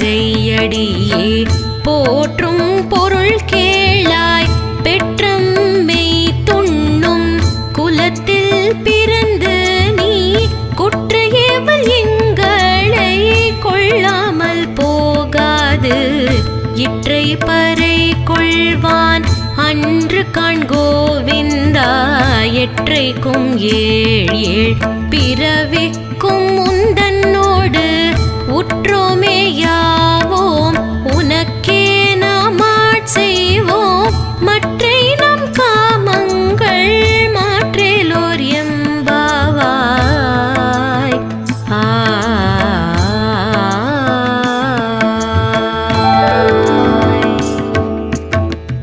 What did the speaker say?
பொற்றாமரையடியே போற்றும் பொருள் கேளாய் இற்றை பறை கொள்வான். அன்று காண்கோவிந்தா எற்றைக்கும் ஏழ் ஏழ் பிறவிக்கும் முந்தன்னோடு